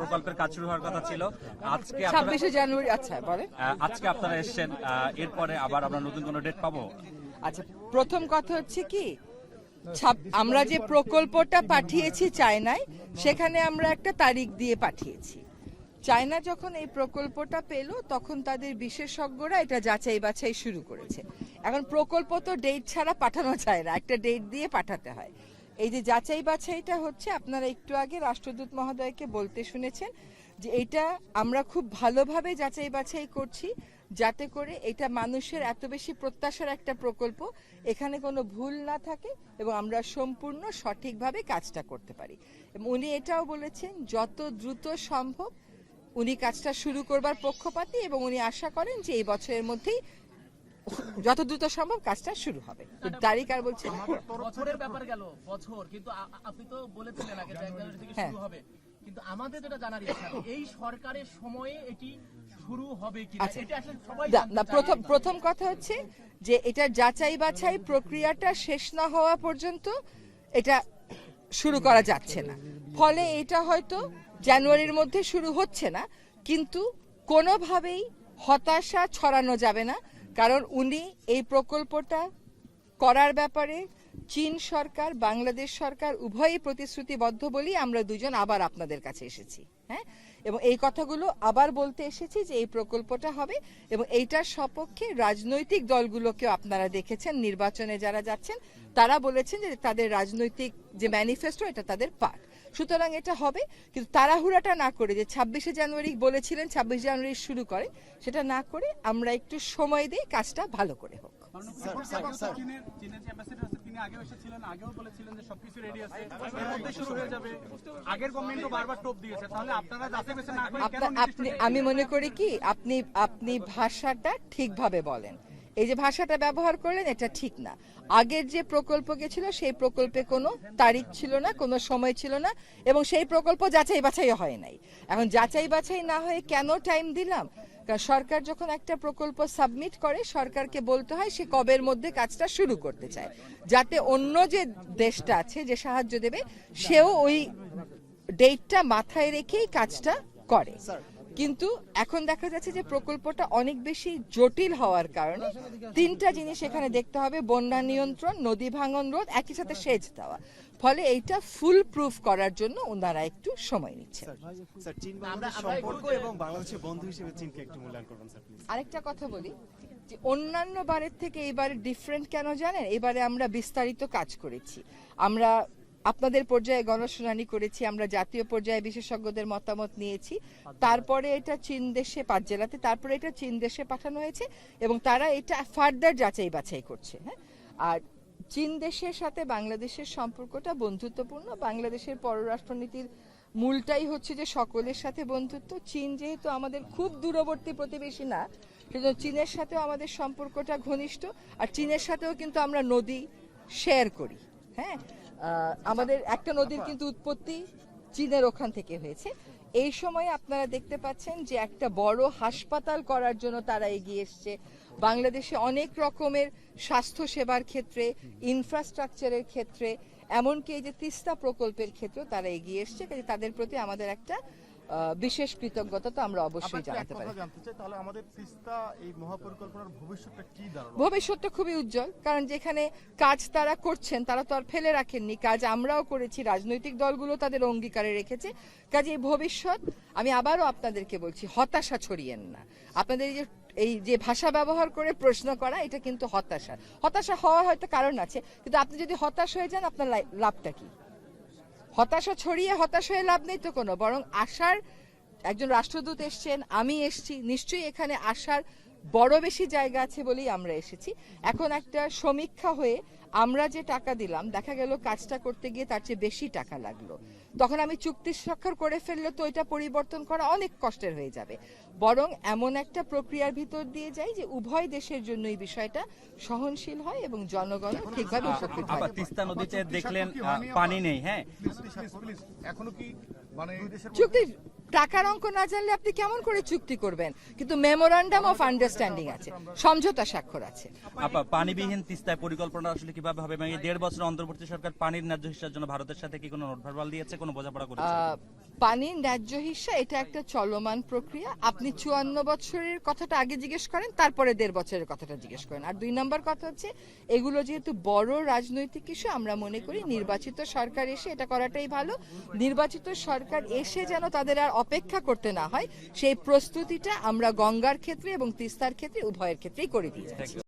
প্রকল্পের কাজ শুরু হওয়ার কথা ছিল। আজকে ছাব্বিশে জানুয়ারি আচ্ছা বলে আজকে আপনারা এসেছেন এরপরে আবার আমরা নতুন কোনো ডেট পাবো? আচ্ছা প্রথম কথা হচ্ছে কি আমরা যে প্রকল্পটা পাঠিয়েছি চায়নায় সেখানে আমরা একটা তারিখ দিয়ে পাঠিয়েছি। চায়না যখন এই প্রকল্পটা পেল তখন তাদের বিশেষজ্ঞরা এটা যাচাই বাছাই শুরু করেছে। এখন প্রকল্প তো ডেট ছাড়া পাঠানো যায় না একটা ডেট দিয়ে পাঠাতে হয়। এই যে যাচাই বাছাইটা হচ্ছে, আপনারা একটু আগে রাষ্ট্রদূত মহোদয়কে বলতে শুনেছেন যে এটা আমরা খুব ভালোভাবে যাচাই বাছাই করছি যাতে করে এটা মানুষের এত বেশি প্রত্যাশার একটা প্রকল্প এখানে কোনো ভুল না থাকে এবং আমরা সম্পূর্ণ সঠিকভাবে কাজটা করতে পারি। এবং উনি এটাও বলেছেন, যত দ্রুত সম্ভব উনি কাজটা শুরু করবার পক্ষপাতী এবং উনি আশা করেন যে এই বছরের মধ্যেই যত দ্রুত সম্ভব কাজটা শুরু হবে তারিখ আর বলছেন বছরের ব্যাপার গেল বছর কিন্তু আপনি তো বলেছিলেন আগে জানুয়ারি থেকে হ্যাঁ। শুরু হবে কিন্তু আমাদের যেটা জানার ইচ্ছা এই সরকারের সময়ে এটি শুরু হবে কি আচ্ছা। এটা আসলে সবাই না। প্রথম প্রথম কথা হচ্ছে যে এটা যাচাই বাছাই প্রক্রিয়াটা শেষ না হওয়া পর্যন্ত এটা শুরু করা যাচ্ছে না ফলে এটা হয়তো জানুয়ারির মধ্যে শুরু হচ্ছে না কিন্তু কোনোভাবেই হতাশা ছড়ানো যাবে না কারণ উনি এই প্রকল্পটা করার ব্যাপারে চীন সরকার, বাংলাদেশ সরকার উভয়ই প্রতিশ্রুতিবদ্ধ বলেই আমরা দুজন আবার আপনাদের কাছে এসেছি হ্যাঁ? এবং এই কথাগুলো আবার বলতে এসেছি যে এই প্রকল্পটা হবে এবং এইটার সপক্ষে রাজনৈতিক দলগুলোকেও আপনারা দেখেছেন, নির্বাচনে যারা যাচ্ছেন, তারা বলেছেন যে তাদের রাজনৈতিক যে ম্যানিফেস্টো, এটা তাদের পার্ট সুতরাং এটা হবে কিন্তু তাড়াহুড়াটা না করে যে ছাব্বিশে জানুয়ারি বলেছিলেন ছাব্বিশ জানুয়ারি শুরু করে সেটা না করে আমরা একটু সময় দিই কাজটা ভালো করে হোক। চীনের চীনের যে অ্যাম্বাসেডর আছে তিনি আগেও এসেছিলেন আগেও বলেছিলেন যে সবকিছু রেডি আছে। এর মধ্যে শুরু হয়ে যাবে। আগের গভর্নমেন্টও বারবার টোপ দিয়েছে তাহলে আপনারা যাচাই বাছাই না করে কেন আপনা- আপনি আমি মনে করি কি আপনি আপনি ভাষাটা ঠিকভাবে বলেন। এই যে ভাষাটা ব্যবহার করলেন, এটা ঠিক না। আগের যে প্রকল্প গেছিল সেই প্রকল্পে কোনো তারিখ ছিল না, কোনো সময় ছিল না, এবং সেই প্রকল্প যাচাই বাছাই হয় নাই। এখন যাচাই বাছাই না হয়ে কেন টাইম দিলাম? সরকার যখন একটা প্রকল্প সাবমিট করে, সরকারকে বলতে হয় সে কবের মধ্যে কাজটা শুরু করতে চায়। যাতে অন্য যে দেশটা আছে, যে সাহায্য দেবে, সেও ওই ডেটটা মাথায় রেখেই কাজটা করে। কিন্তু এখন দেখা যাচ্ছে যে প্রকল্পটা অনেক বেশি জটিল হওয়ার কারণে তিনটা জিনিস এখানে দেখতে হবে বন্যা নিয়ন্ত্রণ নদী ভাঙন রোধ একই সাথে সেচ দেওয়া। ফলে এইটা ফুল প্রুফ করার জন্য ওনারা একটু সময় নিচ্ছে আরেকটা কথা বলি যে অন্যান্য বারের থেকে এবারে ডিফারেন্ট কেন জানেন? এবারে আমরা বিস্তারিত কাজ করেছি। আমরা আপনাদের পর্যায়ে গণশুনানি করেছি, আমরা জাতীয় পর্যায়ে বিশেষজ্ঞদের মতামত নিয়েছি। তারপরে এটা চীন দেশে পাঁচ জেলাতে, তারপরে এটা চীন দেশে পাঠানো হয়েছে এবং তারা এটা ফার্দার যাচাই বাছাই করছে হ্যাঁ? আর চীন দেশের সাথে বাংলাদেশের সম্পর্কটা বন্ধুত্বপূর্ণ। বাংলাদেশের পররাষ্ট্রনীতির মূলটাই হচ্ছে যে সকলের সাথে বন্ধুত্ব। চীন যেহেতু আমাদের খুব দূরবর্তী প্রতিবেশী না, সেজন্য চীনের সাথেও আমাদের সম্পর্কটা ঘনিষ্ঠ, আর চীনের সাথেও কিন্তু আমরা নদী শেয়ার করি হ্যাঁ? আমাদের একটা নদীর কিন্তু উৎপত্তি চীনের ওখান থেকে হয়েছে। এই সময় আপনারা দেখতে পাচ্ছেন যে একটা বড় হাসপাতাল করার জন্য তারা এগিয়ে এসছে। বাংলাদেশে অনেক রকমের স্বাস্থ্য সেবার ক্ষেত্রে ইনফ্রাস্ট্রাকচারের ক্ষেত্রে, এমনকি এই যে তিস্তা প্রকল্পের ক্ষেত্রে তারা এগিয়ে এসছে। তাদের প্রতি আমাদের একটা বিশেষ কৃতজ্ঞতা তো আমরা অবশ্যই জানাতে পারি। জানতে চাই তাহলে আমাদের তিস্তা এই মহাপরিকল্পনার ভবিষ্যৎটা কি দাঁড়াল? ভবিষ্যৎটা খুবই উজ্জ্বল কারণ যেখানে কাজ তারা করছেন তারা তো আর ফেলে রাখেননি। কাজ আমরাও করেছি রাজনৈতিক দলগুলো তাদের অঙ্গীকারে রেখেছে। কাজে এই ভবিষ্যৎ আমি আবারও আপনাদেরকে বলছি হতাশা ছড়িয়েন না। আপনাদের এই যে এই যে ভাষা ব্যবহার করে প্রশ্ন করা এটা কিন্তু হতাশা। হতাশা হওয়ার হয়তো কারণ আছে কিন্তু আপনি যদি হতাশ হয়ে যান আপনার লাভটা কি? হতাশা ছড়িয়ে হতাশ হয়ে লাভ নেই তো কোনো, বরং আশার একজন রাষ্ট্রদূত এসছেন, আমি এসছি, নিশ্চয়ই এখানে আসার বড় বেশি জায়গা আছে বলেই আমরা এসেছি। এখন একটা সমীক্ষা হয়ে আমরা যে টাকা দিলাম দেখা গেল কাজটা করতে গিয়ে তার চেয়ে বেশি টাকা লাগল। তখন আমি চুক্তি স্বাক্ষর করে ফেললে তো এটা পরিবর্তন করা অনেক কষ্টের হয়ে যাবে। বরং এমন একটা প্রক্রিয়ার ভিতর দিয়ে যাই যে উভয় দেশের জন্য এই বিষয়টা সহনশীল হয় এবং জনগণ ঠিকভাবে উপকৃত হয়। তিস্তা নদীতে দেখলেন পানি নেই হ্যাঁ। এখনও কি মানে চুক্তি টাকার অঙ্ক না জানলে আপনি কেমন করে চুক্তি করবেন? কিন্তু মেমোরান্ডাম অফ আন্ডারস্ট্যান্ডিং আছে। সমঝোতা স্বাক্ষর আছে। পানিবিহীন তিস্তায় পরিকল্পনা আসলে কীভাবে হবে? এবং এই দেড় বছর অন্তর্বর্তী সরকার পানির ন্যায্য হিসার জন্য ভারতের সাথে কি কোনো নোট ভার্বাল দিয়েছে কোনো বোঝাপড়া করেছে? পানির ন্যায্য হিসা, এটা একটা চলমান প্রক্রিয়া। আপনি চুয়ান্ন বছরের কথাটা আগে জিজ্ঞেস করেন, তারপরে দেড় বছরের কথাটা জিজ্ঞেস করেন। আর দুই নম্বর কথা হচ্ছে, এগুলো যেহেতু বড় রাজনৈতিক ইস্যু, আমরা মনে করি নির্বাচিত সরকার এসে এটা করাটাই ভালো। নির্বাচিত সরকার এসে যেন তাদের আর অপেক্ষা করতে না হয়, সেই প্রস্তুতিটা আমরা গঙ্গার ক্ষেত্রে এবং তিস্তার ক্ষেত্রে, উভয়ের ক্ষেত্রেই করে দিয়ে যাচ্ছি।